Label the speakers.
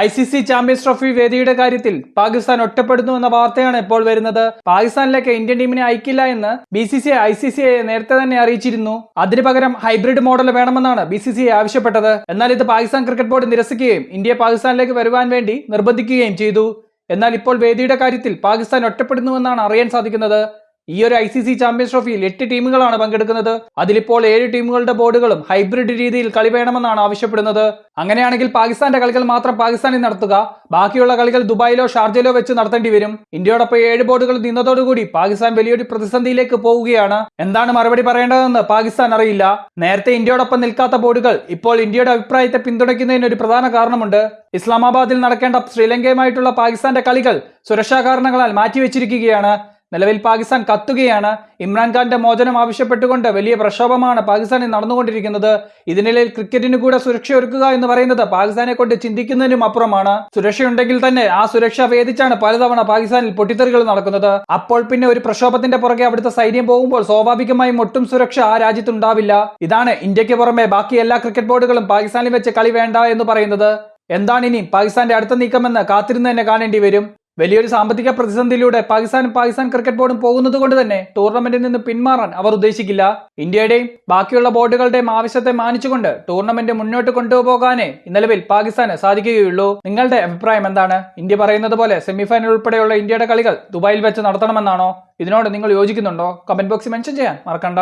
Speaker 1: I C C champions trophy വേദിയുടെ കാര്യത്തിൽ പാകിസ്ഥാൻ ഒറ്റപ്പെടുന്നു എന്ന വാർത്തയാണ് ഇപ്പോൾ വരുന്നത്. പാകിസ്ഥാനിലേക്ക് ഇന്ത്യൻ ടീമിനെ അയക്കില്ല എന്ന് B C C I C C നേരത്തെ തന്നെ അറിയിച്ചിരുന്നു. അതിനു പകരം ഹൈബ്രിഡ് മോഡൽ വേണമെന്നാണ് ബി സി സി ആവശ്യപ്പെട്ടത്. എന്നാൽ ഇത് പാകിസ്ഥാൻ ക്രിക്കറ്റ് ബോർഡ് നിരസിക്കുകയും ഇന്ത്യ പാകിസ്ഥാനിലേക്ക് വരുവാൻ വേണ്ടി നിർബന്ധിക്കുകയും ചെയ്തു. എന്നാൽ ഇപ്പോൾ വേദിയുടെ കാര്യത്തിൽ പാകിസ്ഥാൻ ഒറ്റപ്പെടുന്നുവെന്നാണ് അറിയാൻ സാധിക്കുന്നത്. ഈ ഒരു ഐ സി സി ചാമ്പ്യൻസ് ട്രോഫിയിൽ എട്ട് ടീമുകളാണ് പങ്കെടുക്കുന്നത്. അതിലിപ്പോൾ ഏഴ് ടീമുകളുടെ ബോർഡുകളും ഹൈബ്രിഡ് രീതിയിൽ കളി വേണമെന്നാണ് ആവശ്യപ്പെടുന്നത്. അങ്ങനെയാണെങ്കിൽ പാകിസ്ഥാന്റെ കളികൾ മാത്രം പാകിസ്ഥാനിൽ നടത്തുക. ബാക്കിയുള്ള കളികൾ ദുബായിലോ ഷാർജയിലോ വെച്ച് നടത്തേണ്ടി വരും. ഇന്ത്യയോടൊപ്പം ഏഴ് ബോർഡുകൾ നിന്നതോടുകൂടി പാകിസ്ഥാൻ വലിയൊരു പ്രതിസന്ധിയിലേക്ക് പോവുകയാണ്. എന്താണ് മറുപടി പറയേണ്ടതെന്ന് പാകിസ്ഥാൻ അറിയില്ല. നേരത്തെ ഇന്ത്യയോടൊപ്പം നിൽക്കാത്ത ബോർഡുകൾ ഇപ്പോൾ ഇന്ത്യയുടെ അഭിപ്രായത്തെ പിന്തുണയ്ക്കുന്നതിന് ഒരു പ്രധാന കാരണമുണ്ട്. ഇസ്ലാമാബാദിൽ നടക്കേണ്ട ശ്രീലങ്കയുമായിട്ടുള്ള പാകിസ്ഥാന്റെ കളികൾ സുരക്ഷാ കാരണങ്ങളാൽ മാറ്റിവെച്ചിരിക്കുകയാണ്. നിലവിൽ പാകിസ്ഥാൻ കത്തുകയാണ്. ഇമ്രാൻഖാന്റെ മോചനം ആവശ്യപ്പെട്ടുകൊണ്ട് വലിയ പ്രക്ഷോഭമാണ് പാകിസ്ഥാനിൽ നടന്നുകൊണ്ടിരിക്കുന്നത്. ഇതിനിടയിൽ ക്രിക്കറ്റിന് കൂടെ സുരക്ഷ ഒരുക്കുക എന്ന് പറയുന്നത് പാകിസ്ഥാനെ കൊണ്ട് ചിന്തിക്കുന്നതിനും അപ്പുറമാണ്. സുരക്ഷയുണ്ടെങ്കിൽ തന്നെ ആ സുരക്ഷ വേദിച്ചാണ് പലതവണ പാകിസ്ഥാനിൽ പൊട്ടിത്തെറികൾ നടക്കുന്നത്. അപ്പോൾ പിന്നെ ഒരു പ്രക്ഷോഭത്തിന്റെ പുറകെ അവിടുത്തെ സൈന്യം പോകുമ്പോൾ സ്വാഭാവികമായും ഒട്ടും സുരക്ഷ ആ രാജ്യത്തുണ്ടാവില്ല. ഇതാണ് ഇന്ത്യയ്ക്ക് പുറമെ ബാക്കി എല്ലാ ക്രിക്കറ്റ് ബോർഡുകളും പാകിസ്ഥാനിൽ വെച്ച് കളി വേണ്ട എന്ന് പറയുന്നത്. എന്താണ് ഇനി പാകിസ്ഥാന്റെ അടുത്ത നീക്കമെന്ന് കാത്തിരുന്ന് തന്നെ കാണേണ്ടി വരും. വലിയൊരു സാമ്പത്തിക പ്രതിസന്ധിയിലൂടെ പാകിസ്ഥാനും പാകിസ്ഥാൻ ക്രിക്കറ്റ് ബോർഡും പോകുന്നത് കൊണ്ട് തന്നെ ടൂർണമെന്റിൽ നിന്ന് പിന്മാറാൻ അവർ ഉദ്ദേശിക്കില്ല. ഇന്ത്യയുടെയും ബാക്കിയുള്ള ബോർഡുകളുടെയും ആവശ്യത്തെ മാനിച്ചുകൊണ്ട് ടൂർണമെന്റ് മുന്നോട്ട് കൊണ്ടുപോകാനേ നിലവിൽ പാകിസ്ഥാന് സാധിക്കുകയുള്ളൂ. നിങ്ങളുടെ അഭിപ്രായം എന്താണ്? ഇന്ത്യ പറയുന്നത് പോലെ സെമിഫൈനൽ ഉൾപ്പെടെയുള്ള ഇന്ത്യയുടെ കളികൾ ദുബായിൽ വെച്ച് നടത്തണമെന്നാണോ? ഇതിനോട് നിങ്ങൾ യോജിക്കുന്നുണ്ടോ? കമന്റ് ബോക്സിൽ മെൻഷൻ ചെയ്യാൻ മറക്കണ്ട.